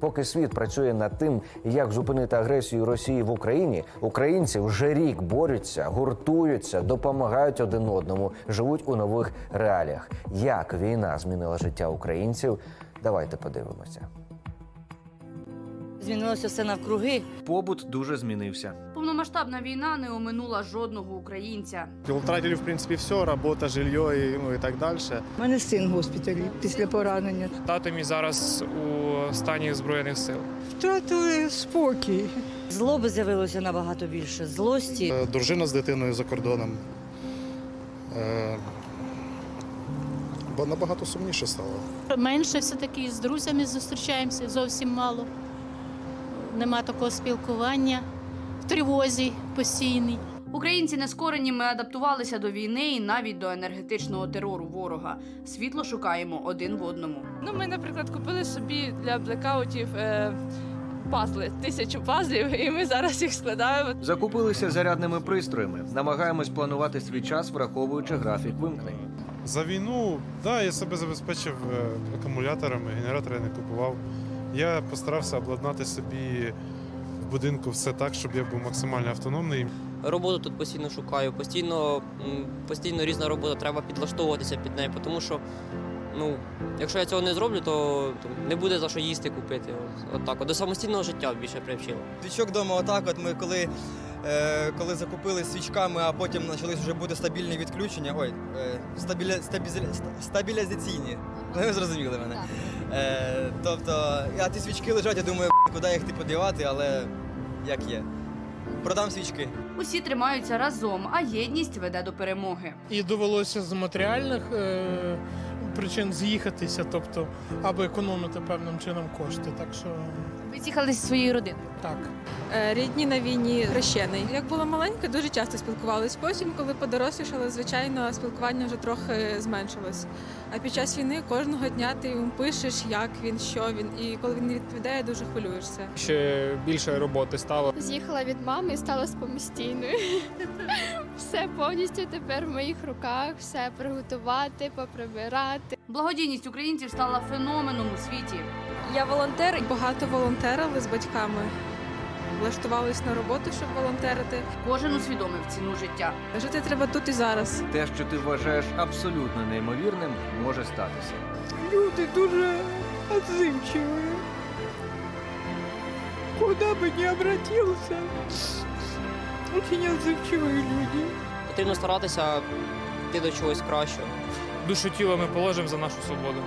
Поки світ працює над тим, як зупинити агресію Росії в Україні, українці вже рік борються, гуртуються, допомагають один одному, живуть у нових реаліях. Як війна змінила життя українців? Давайте подивимося. Змінилося все навкруги. Побут дуже змінився. Повномасштабна війна не оминула жодного українця. Втратили, в принципі, все, робота, жилье і, ну, і так далі. У мене син в госпіталі після поранення. Тато мій зараз у стані збройних сил. Втратили спокій. Злоби з'явилося набагато більше. Злості. Е, Дружина з дитиною за кордоном. Е, Бо набагато сумніше стало. Менше все-таки з друзями зустрічаємося, зовсім мало. Нема такого спілкування, в тривозі постійній. Українці нескорені ми адаптувалися до війни і навіть до енергетичного терору ворога. Світло шукаємо один в одному. Ну, ми, наприклад, купили собі для блекаутів е, пазли, тисячу пазлів, і ми зараз їх складаємо. Закупилися зарядними пристроями. Намагаємось планувати свій час, враховуючи графік вимкнень. За війну, да, я себе забезпечив е, акумуляторами, генератори не купував. Я постарався обладнати собі в будинку все так, щоб я був максимально автономний. Роботу тут постійно шукаю, постійно, постійно різна робота, треба підлаштовуватися під неї, тому що ну, якщо я цього не зроблю, то не буде за що їсти купити. От, от так. От, до самостійного життя більше привчило. Свічок вдома отак, от ми коли, коли закупили свічками, а потім почались вже бути стабільні відключення. Ой, е, стабіля, стабізі- стабілізаційні. Ви зрозуміли мене. Е, тобто, а ті свічки лежать, я думаю, куди їх типу дівати, але як є. Продам свічки. Усі тримаються разом, а єдність веде до перемоги. І довелося з матеріальних е, причин з'їхатися, тобто, аби економити певним чином кошти. Так що Ви з'їхали зі своєю родиною. так. Е, Рідні на війні хрещений. Як була маленька, дуже часто спілкувалися. Потім, коли подорослішала, звичайно, спілкування вже трохи зменшилось. А під час війни кожного дня ти йому пишеш, як він, що він, і коли він не відповідає, дуже хвилюєшся. Ще більше роботи стало. З'їхала від мами і стала самостійною. Все повністю тепер в моїх руках, все приготувати, поприбирати. Благодійність українців стала феноменом у світі. Я волонтер. Багато волонтерили з батьками. Влаштувались на роботу, щоб волонтерити. Кожен усвідомив ціну життя. Жити треба тут і зараз. Те, що ти вважаєш абсолютно неймовірним, може статися. Люди дуже отзывчивые. Куда бы ни обратился, очень отзывчивые люди. Потрібно старатися йти до чогось кращого. Душу тіла ми положимо за нашу свободу.